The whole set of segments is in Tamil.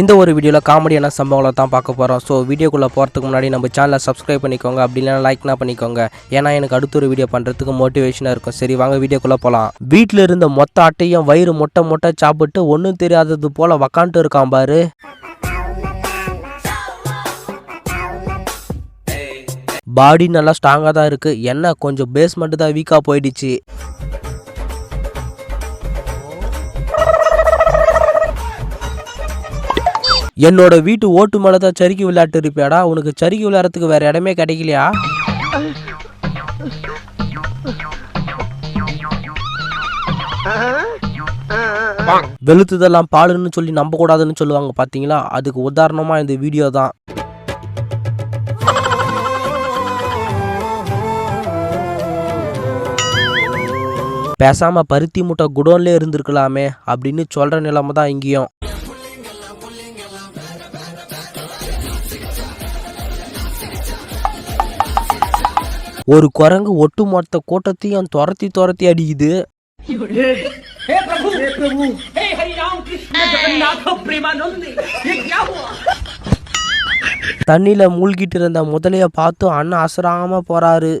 இந்த ஒரு வீடியோவில் காமெடியான சம்பவங்களை தான் பார்க்க போகிறோம் ஸோ வீடியோக்குள்ளே போகிறதுக்கு முன்னாடி நம்ம சேனலை சப்ஸ்கிரைப் பண்ணிக்கோங்க. அப்படி இல்லைனா லைக்னா பண்ணிக்கோங்க. ஏன்னா எனக்கு அடுத்த ஒரு வீடியோ பண்ணுறதுக்கு மோட்டிவேஷனாக இருக்கும். சரி வாங்க வீடியோக்குள்ளே போகலாம் வீட்டில் இருந்த மொத்த அட்டையும் வயிறு மொட்டை மொட்டை சாப்பிட்டு ஒன்றும் தெரியாதது போல் உக்காந்துட்டு இருக்கான் பாரு. பாடி நல்லா ஸ்ட்ராங்காக தான் இருக்குது என்ன கொஞ்சம் பேஸ்மெண்ட்டு தான் வீக்காக போயிடுச்சு. என்னோட வீட்டு ஓட்டு மேலே தான் சறுக்கி விளையாட்டு இருப்பியாடா? உனக்கு சறுக்கி விளையாடுறதுக்கு வேற இடமே கிடைக்கலையா? வெளுத்ததெல்லாம் பாலுன்னு சொல்லி நம்ப கூடாதுன்னு சொல்லுவாங்க பாத்தீங்களா? அதுக்கு உதாரணமா இந்த வீடியோ தான். பேசாம பருத்தி மூட்டை குடோன்ல இருந்திருக்கலாமே அப்படின்னு சொல்ற நிலைமை தான் இங்கேயும். ஒரு குரங்கு ஒட்டு மொத்த கூட்டத்தையும் துரத்தி துரத்தி அடிக்குது. தண்ணியில மூழ்கிட்டு இருந்த முதலைய பார்த்து அண்ணன் அசராம போறாரு.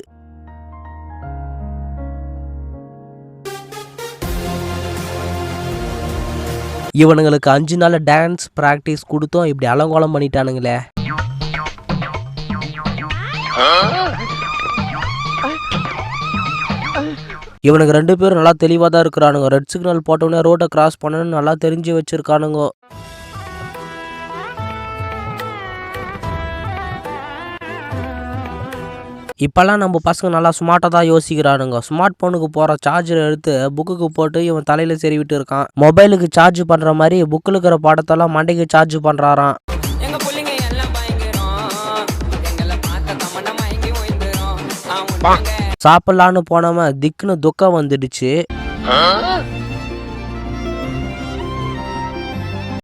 இவனுங்களுக்கு அஞ்சு நாள் டான்ஸ் பிராக்டிஸ் கொடுத்தோம். இப்படி அலங்கோலம் பண்ணிட்டானுங்களே. இவனுக்கு ரெண்டு பேரும் நல்லா தெளிவாக தான் இருக்கிறானுங்க. ரெட் சிக்னல் போட்டவுடனே ரோட்டை கிராஸ் பண்ணணும்னு நல்லா தெரிஞ்சு வச்சுருக்கானுங்க. இப்போல்லாம் நம்ம பசங்க நல்லா ஸ்மார்ட்டாக தான் யோசிக்கிறானுங்க. ஸ்மார்ட் ஃபோனுக்கு போகிற சார்ஜர் எடுத்து புக்குக்கு போட்டு இவன் தலையில் செறிவிட்டு இருக்கான். மொபைலுக்கு சார்ஜ் பண்ணுற மாதிரி புக்கில் இருக்கிற பாடத்தெல்லாம் மண்டைக்கு சார்ஜ் பண்ணுறாராம் சாப்பிட்லான்னு போனவன் திக்குன்னு துக்கம் வந்துடுச்சு.